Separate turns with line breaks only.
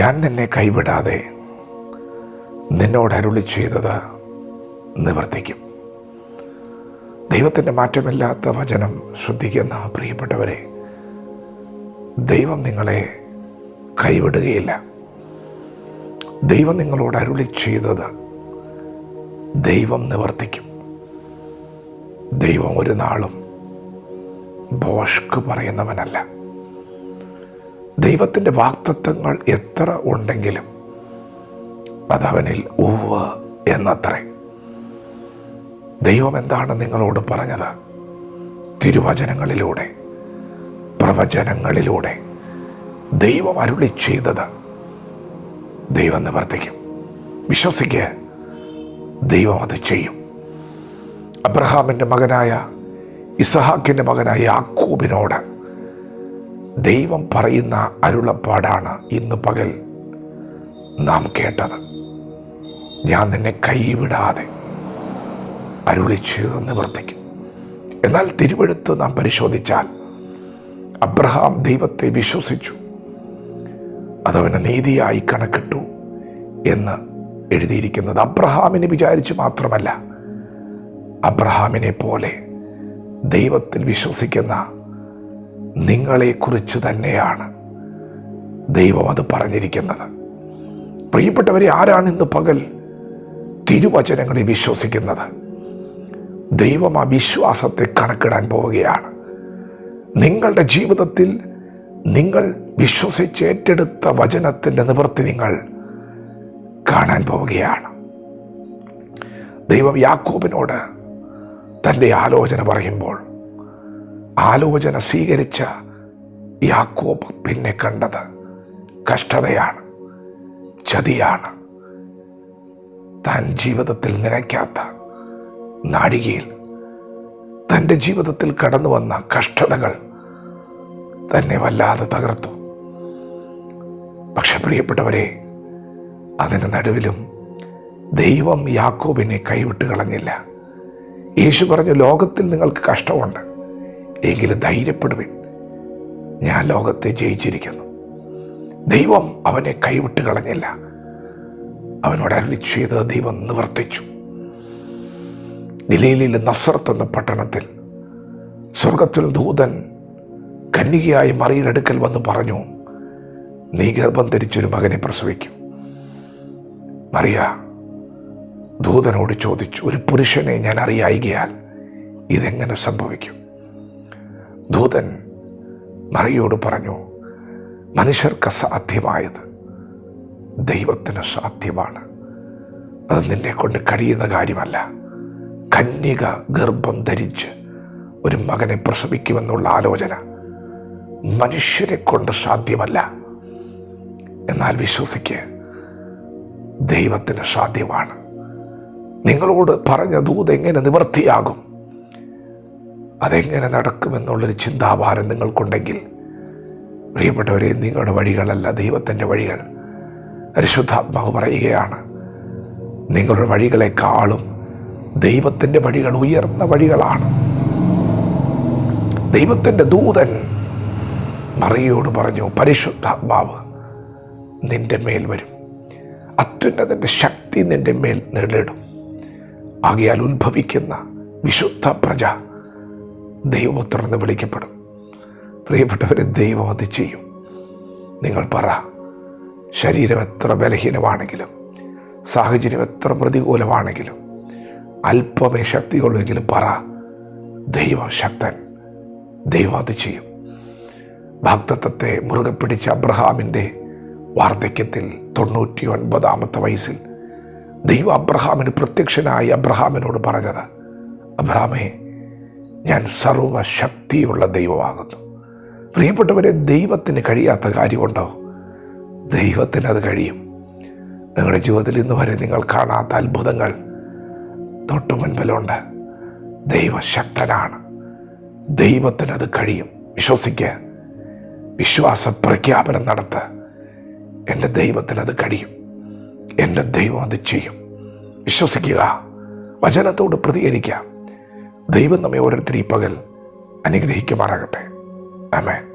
ഞാൻ നിന്നെ കൈവിടാതെ നിന്നോട് അരുളി ചെയ്തത് നിവർത്തിക്കും. ദൈവത്തിന്റെ മാറ്റമില്ലാത്ത വചനം ശ്രദ്ധിക്കുന്ന പ്രിയപ്പെട്ടവരെ ദൈവം നിങ്ങളെ കൈവിടുകയില്ല. ദൈവം നിങ്ങളോട് അരുളി ചെയ്തത് ദൈവം നിവർത്തിക്കും. ദൈവം ഒരു നാളും ഭോഷ്ക്ക് പറയുന്നവനല്ല. ദൈവത്തിന്റെ വാക്തത്വങ്ങൾ എത്ര ഉണ്ടെങ്കിലും അതവനിൽ ഉവ് എന്നത്രേ. ദൈവം എന്താണ് നിങ്ങളോട് പറഞ്ഞത്? തിരുവചനങ്ങളിലൂടെ പ്രവചനങ്ങളിലൂടെ ദൈവം അരുളി ചെയ്തത് ദൈവം നിവർത്തിക്കും. വിശ്വസിക്ക് ദൈവം അത് ചെയ്യും. അബ്രഹാമിന്റെ മകനായ ഇസഹാക്കിന്റെ മകനായ യാക്കൂബിനോട് ദൈവം പറയുന്ന അരുളപ്പാടാണ് ഇന്ന് പകൽ നാം കേട്ടത്. ഞാൻ നിന്നെ കൈവിടാതെ അരുളി ചെയ്ത് നിവർത്തിക്കും. എന്നാൽ തിരുവെടുത്ത് നാം പരിശോധിച്ചാൽ അബ്രഹാം ദൈവത്തെ വിശ്വസിച്ചു. അതവന് നീതിയായി കണക്കിട്ടു എന്ന് എഴുതിയിരിക്കുന്നത് അബ്രഹാമിനെ വിചാരിച്ച് മാത്രമല്ല അബ്രഹാമിനെ പോലെ ദൈവത്തിൽ വിശ്വസിക്കുന്ന നിങ്ങളെക്കുറിച്ച് തന്നെയാണ് ദൈവം അത് പറഞ്ഞിരിക്കുന്നത്. പ്രിയപ്പെട്ടവരെ ആരാണ് ഇന്ന് പകൽ തിരുവചനങ്ങളിൽ വിശ്വസിക്കുന്നത്? ദൈവം ആ വിശ്വാസത്തെ കണക്കിടാൻ പോവുകയാണ്. നിങ്ങളുടെ ജീവിതത്തിൽ നിങ്ങൾ വിശ്വസിച്ച് ഏറ്റെടുത്ത വചനത്തിന്റെ നിവൃത്തി നിങ്ങൾ കാണാൻ പോവുകയാണ്. ദൈവം യാക്കോബിനോട് തന്റെ ആലോചന പറയുമ്പോൾ ആലോചന സ്വീകരിച്ച യാക്കോബ് പിന്നെ കണ്ടത് കഷ്ടതയാണ് ചതിയാണ്. താൻ ജീവിതത്തിൽ നിലയ്ക്കാത്ത നാഴികയിൽ തന്റെ ജീവിതത്തിൽ കടന്നു വന്ന കഷ്ടതകൾ തന്നെ വല്ലാതെ തകർത്തു. പക്ഷെ പ്രിയപ്പെട്ടവരെ അതിന് നടുവിലും ദൈവം യാക്കോബിനെ കൈവിട്ട് കളഞ്ഞില്ല. യേശു പറഞ്ഞു ലോകത്തിൽ നിങ്ങൾക്ക് കഷ്ടമുണ്ട്. എങ്കിലും ധൈര്യപ്പെടുവിൻ. ഞാൻ ലോകത്തെ ജയിച്ചിരിക്കുന്നു. ദൈവം അവനെ കൈവിട്ട് കളഞ്ഞില്ല. അവനോട് അരുളി ചെയ്ത് ദൈവം നിവർത്തിച്ചു. നിലയിലെ നസ്രത്ത് എന്ന പട്ടണത്തിൽ സ്വർഗത്തിൽ ദൂതൻ കന്യകയായി മറിയുടെ അടുക്കൽ വന്ന് പറഞ്ഞു നീ ഗർഭം ധരിച്ചൊരു മകനെ പ്രസവിക്കും. മറിയ ദൂതനോട് ചോദിച്ചു ഒരു പുരുഷനെ ഞാൻ അറിയായികയാൽ ഇതെങ്ങനെ സംഭവിക്കും? ദൂതൻ മറിയോട് പറഞ്ഞു മനുഷ്യർക്ക് അസാധ്യമായത് ദൈവത്തിന് സാധ്യമാണ്. അത് നിന്നെ കൊണ്ട് കഴിയുന്ന കാര്യമല്ല. കന്യക ഗർഭം ധരിച്ച് ഒരു മകനെ പ്രസവിക്കുമെന്നുള്ള ആലോചന മനുഷ്യരെ കൊണ്ട് സാധ്യമല്ല. എന്നാൽ വിശ്വസിക്ക് ദൈവത്തിന് സാധ്യമാണ്. നിങ്ങളോട് പറഞ്ഞ ദൂത് എങ്ങനെ നിവർത്തിയാകും അതെങ്ങനെ നടക്കുമെന്നുള്ളൊരു ചിന്താഭാരം നിങ്ങൾക്കുണ്ടെങ്കിൽ പ്രിയപ്പെട്ടവരെ നിങ്ങളുടെ വഴികളല്ല ദൈവത്തിന്റെ വഴികൾ. പരിശുദ്ധാത്മാവ് പറയുകയാണ് നിങ്ങളുടെ വഴികളെക്കാളും ദൈവത്തിന്റെ വഴികൾ ഉയർന്ന വഴികളാണ്. ദൈവത്തിന്റെ ദൂതൻ മറിയോട് പറഞ്ഞു പരിശുദ്ധാത്മാവ് നിന്റെ മേൽ വരും. അത്യുന്നതന്റെ ശക്തി നിന്റെ മേൽ നേടിടും ആകിയാൽ ഉത്ഭവിക്കുന്ന വിശുദ്ധ പ്രജ ദൈവപുത്രന്ന് വിളിക്കപ്പെടും. പ്രിയപ്പെട്ടവരെ ദൈവം അത് ചെയ്യും. നിങ്ങൾ പറ ശരീരം എത്ര ബലഹീനമാണെങ്കിലും സാഹചര്യം എത്ര പ്രതികൂലമാണെങ്കിലും അല്പമേ ശക്തിയുള്ളെങ്കിലും പറ ദൈവം ശക്തൻ. ദൈവം അത് ചെയ്യും. ഭക്തത്വത്തെ മുറുകെ പിടിച്ച അബ്രഹാമിന്റെ വാർദ്ധക്യത്തിൽ തൊണ്ണൂറ്റി ഒൻപതാമത്തെ വയസ്സിൽ ദൈവം അബ്രഹാമിന് പ്രത്യക്ഷനായി അബ്രഹാമിനോട് പറഞ്ഞത് അബ്രഹാമേ ഞാൻ സർവശക്തിയുള്ള ദൈവമാകുന്നു. പ്രിയപ്പെട്ടവരെ ദൈവത്തിന് കഴിയാത്ത കാര്യമുണ്ടോ? ദൈവത്തിന് അത് കഴിയും. നിങ്ങളുടെ ജീവിതത്തിൽ ഇന്ന് വരെ നിങ്ങൾ കാണാത്ത അത്ഭുതങ്ങൾ തൊട്ടു മുൻപിലുണ്ട്. ദൈവശക്തനാണ്. ദൈവത്തിന് അത് കഴിയും. വിശ്വസിക്കുക വിശ്വാസ പ്രഖ്യാപനം നടത്ത്. എന്റെ ദൈവത്തിന് അത് കഴിയും. എന്റെ ദൈവം അത് ചെയ്യും. വിശ്വസിക്കുക. വചനത്തോട് പ്രതികരിക്കാം. ദൈവം നമ്മെ ഓരോരുത്തരും ഈ പകൽ അനുഗ്രഹിക്കുമാറാകട്ടെ. ആമേൻ.